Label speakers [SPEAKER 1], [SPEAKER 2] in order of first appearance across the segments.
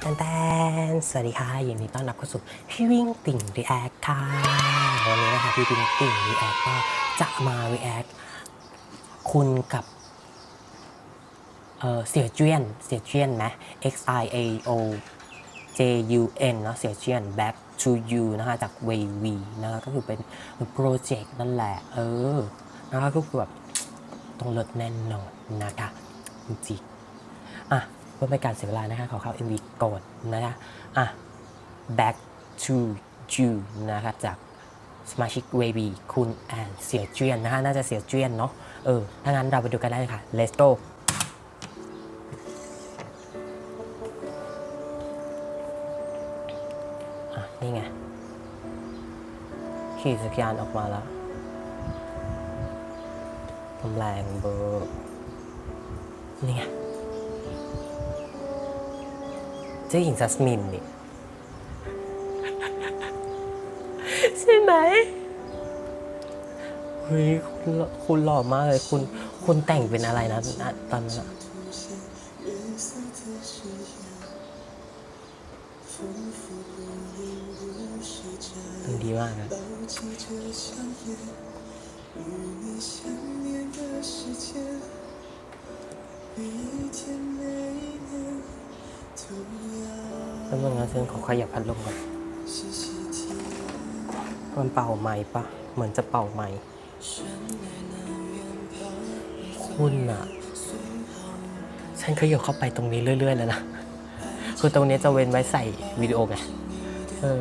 [SPEAKER 1] แตนแตนสวัสดีค่ะยินดีต้อนรับเข้าสู่พี่วิ่งติ่งรีแอคค่ะ วันนี้นะคะพี่วิ่งติ่งรีแอคก็จะมารีแอคคุณกับเออเสี่ยเจียนเสี่ยเจียนไหม X I A O J U N เนาะเสี่ยเจียน back to you นะคะจาก Way V นะคะก็คือเป็นโปรเจกต์นั่นแหละ เออนะคะก็คือแบบ ต้องเลิศแน่นอนนะคะจริงๆอะเพื่อไม่การเสียเวลานะคะ ขอเข้า MV ก่อนนะคะอะ back to you นะคะจากสมาชิก w a v y คุณแอนเสียเจียนนะคะน่าจะเสียเจียนเนาะเออถ้างั้นเราไปดูกันได้เลยค่ะ let's go อะนี่ไงขี่สกยานออกมาแล้ว กำแรงเบอร์นี่ไงเจ้าหญิงจัสมินนี่ใช่ไหมเฮ้ยคุณหล่อคุณหล่อมากเลยคุณคุณแต่งเป็นอะไรนะตอนนั้นอะมันดีมากอะ แล้วมันงั้นซึ่งขอขยับพัดลมก่อนมันเป่าไม้ปะ เหมือนจะเป่าไม้คุณอะฉันเคยอยู่เข้าไปตรงนี้เรื่อย ๆ แล้วนะ คือตรงนี้จะเว้นไว้ใส่วิดีโอไง เออ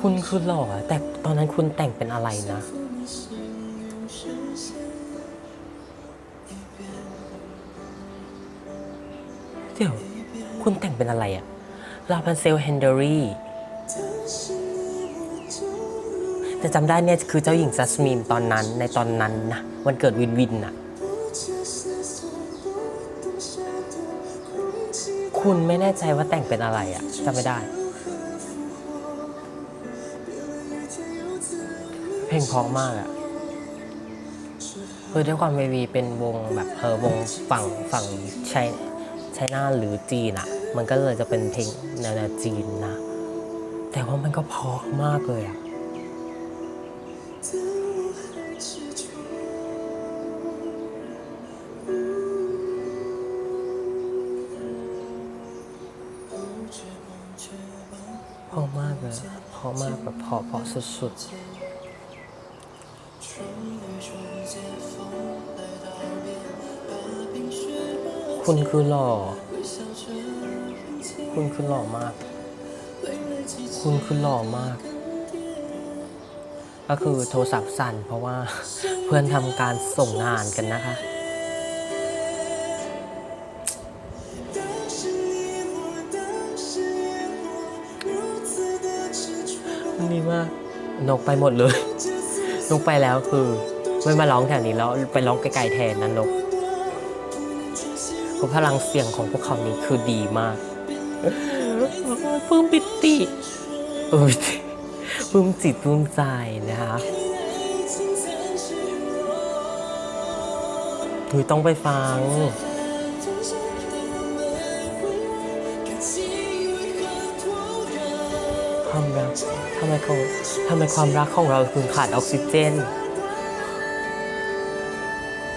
[SPEAKER 1] คุณคือหล่อแต่ตอนนั้นคุณแต่งเป็นอะไรนะ เดี๋ยว คุณแต่งเป็นอะไรอะลาพันเซลเฮนเดอรี่แต่จำได้เนี่ยคือเจ้าหญิงจัสมินตอนนั้นในตอนนั้นนะวันเกิดวินวินน่ะ คุณไม่แน่ใจว่าแต่งเป็นอะไรอะจำไม่ได้ เพลงเพราะมากอะคือด้วยความเววีเป็นวงแบบเออวงฝั่งฝั่งไชไชน่าหรือจีนอะมันก็เลยจะเป็นเพลงแนวจีนนะ แต่ว่ามันก็เพราะมากเลยอะเพราะมากเลยอะเพราะมากแบบเพราะเพราะสุดๆ คุณคือหล่อ คุณคือหล่อมาก คุณคือหล่อมาก ก็คือโทรศัพท์สั่นเพราะว่าเพื่อนทำการส่งงานกันนะคะ มันดีมาก นกไปหมดเลย นกไปแล้วคือ ไม่มาร้องแถวนี้แล้วไปร้องไกลๆแทนนะนก คือพลังเสียงของพวกเขานี้คือดีมากปลื้มปิติเออปลื้มจิตปลื้มใจนะคะเฮ้ยต้องไปฟังความรักทำไมเขาทำไมความรักของเราถึงขาดออกซิเจน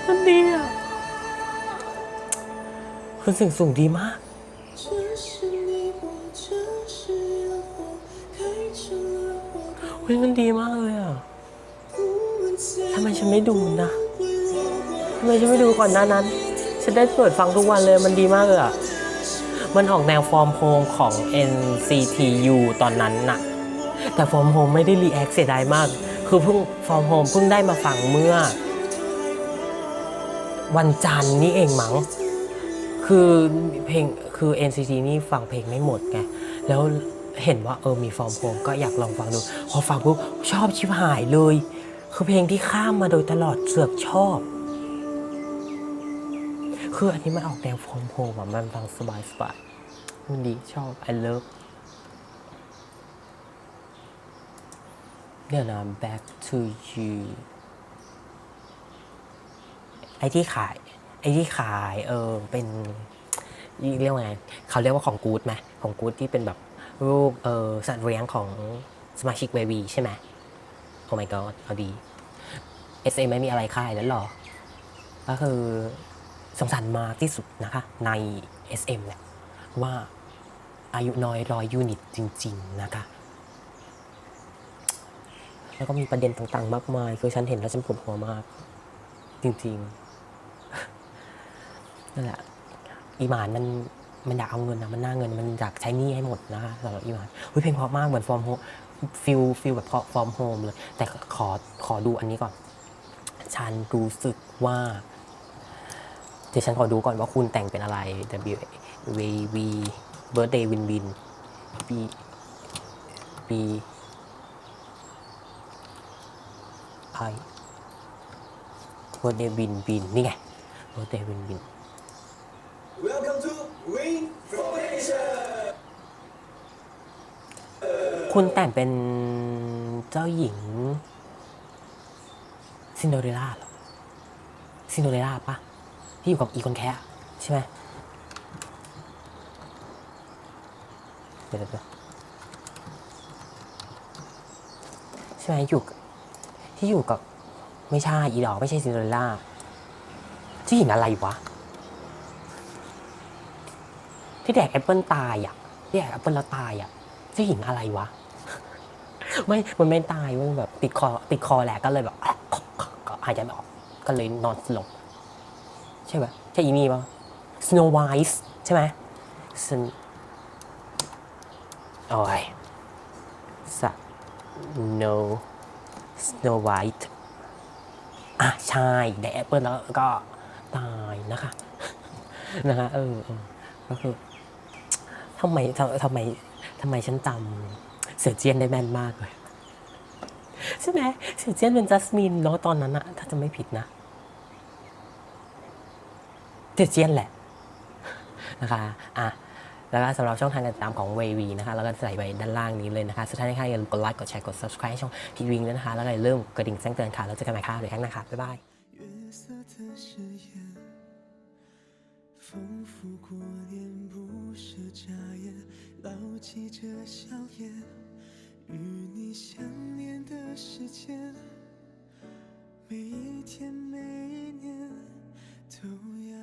[SPEAKER 1] มันดีอะ คือเสิ่งสูงดีมาก เฮ้ยมันดีมากเลยอะทำไมฉันไม่ดูนะทำไมฉันไม่ดูก่อนหน้านั้น ฉันได้เปิดฟังทุกวันเลยมันดีมากเลยอะ มันออกแนวฟอร์มโฮมของ NCTU ตอนนั้นน่ะ แต่ฟอร์มโฮมไม่ได้รีแอคเสียดายมาก คือเพิ่งฟอร์มโฮมเพิ่งได้มาฟังเมื่อ วันจันทร์นี่เองมั้ง คือเพลงคือ NCT นี่ฟังเพลงไม่หมดไงแล้วเห็นว่าเออมีฟอร์มโฮมก็อยากลองฟังดู พอฟังปุ๊บชอบชิบหายเลย คือเพลงที่ข้ามมาโดยตลอดเสือกชอบ คืออันนี้มันออกแนวฟอร์มโฮมอะมันฟังสบายสบายมันดีชอบ I love เดี๋ยวนะ back to you ไอที่ขาย ไอ้ที่ขายเออเป็นเรียกว่าไงเขาเรียกว่าของกู๊ดไหมของกู๊ดที่เป็นแบบลูกเออสัตว์เลี้ยงของสมาชิกเววีใช่ไหมโอ้ my god เอาดี SM ไม่มีอะไรค่ายแล้วหรอ ก็คือสงสารมากที่สุดนะคะ ใน SM เนี่ยว่าอายุน้อยร้อยยูนิตจริง ๆ นะคะ แล้วก็มีประเด็นต่างๆ มากมาย คือฉันเห็นแล้วฉันปวดหัวมาก จริง ๆ นั่นแหละอีหมานมันมันอยากเอาเงินนะมันหน้าเงินมันอยากใช้หนี้ให้หมดนะคะสำหรับอีหมานเฮ้ยเพลงเพราะมากเหมือนฟอร์มโฮฟิลฟิลแบบฟอร์มโฮมเลย แต่ขอขอดูอันนี้ก่อน ฉันรู้สึกว่าเดี๋ยวฉันขอดูก่อนว่าคุณแต่งเป็นอะไร W V V Birthday Win Win B B I Birthday Win Win นี่ไง Birthday Win Win
[SPEAKER 2] Welcome to Wing Formation
[SPEAKER 1] คุณแต่งเป็นเจ้าหญิง ซินโดเรล่าเหรอ ซินโดเรล่าปะที่อยู่กับอีคนแคะใช่ไหมเดี๋ยวเดี๋ยวใช่ไหมอยู่ที่อยู่กับไม่ใช่อีดอกไม่ใช่ซินโดเรล่าเจ้าหญิงอะไรวะ ที่แดกแอปเปิลตายอะที่แดกแอปเปิลแล้วตายอะเจ้าหญิงอะไรวะ ไม่ มันไม่ตายเว้ยแบบติดคอติดคอแหละก็เลยแบบก็หายใจไม่ออกก็เลยนอนสลบใช่ไหมใช่อีนี่ปะ Snow White ใช่ไหม Sn โอ้ย Snow Snow White อะใช่ได้แอปเปิลแล้วก็ตายนะคะ นะคะเออเออก็คือ ทำไมทำทำไมทำไมฉันจำเสือเจียนได้แม่นมากเลย ใช่ไหมเสือเจียนเป็นจัสมินเนาะตอนนั้นอะถ้าจะไม่ผิดนะเสือเจียนแหละ นะคะอ่ะแล้วก็สำหรับช่องทางการติดตามของเววีนะคะแล้วก็ใส่ไว้ด้านล่างนี้เลยนะคะ สุดท้ายนะคะอย่าลืมกดไลค์กดแชร์กด subscribe ให้ช่องพีวิงด้วยนะคะ แล้วก็อย่าลืมกระดิ่งแจ้งเตือนค่ะแล้วเจอกันใหม่ค่ะเดี๋ยวแค่นะคะบ๊ายบาย
[SPEAKER 2] 月色的誓言，丰富过年不 是眨眼，牢记着笑颜，与你相恋的时间，每一天每一年都要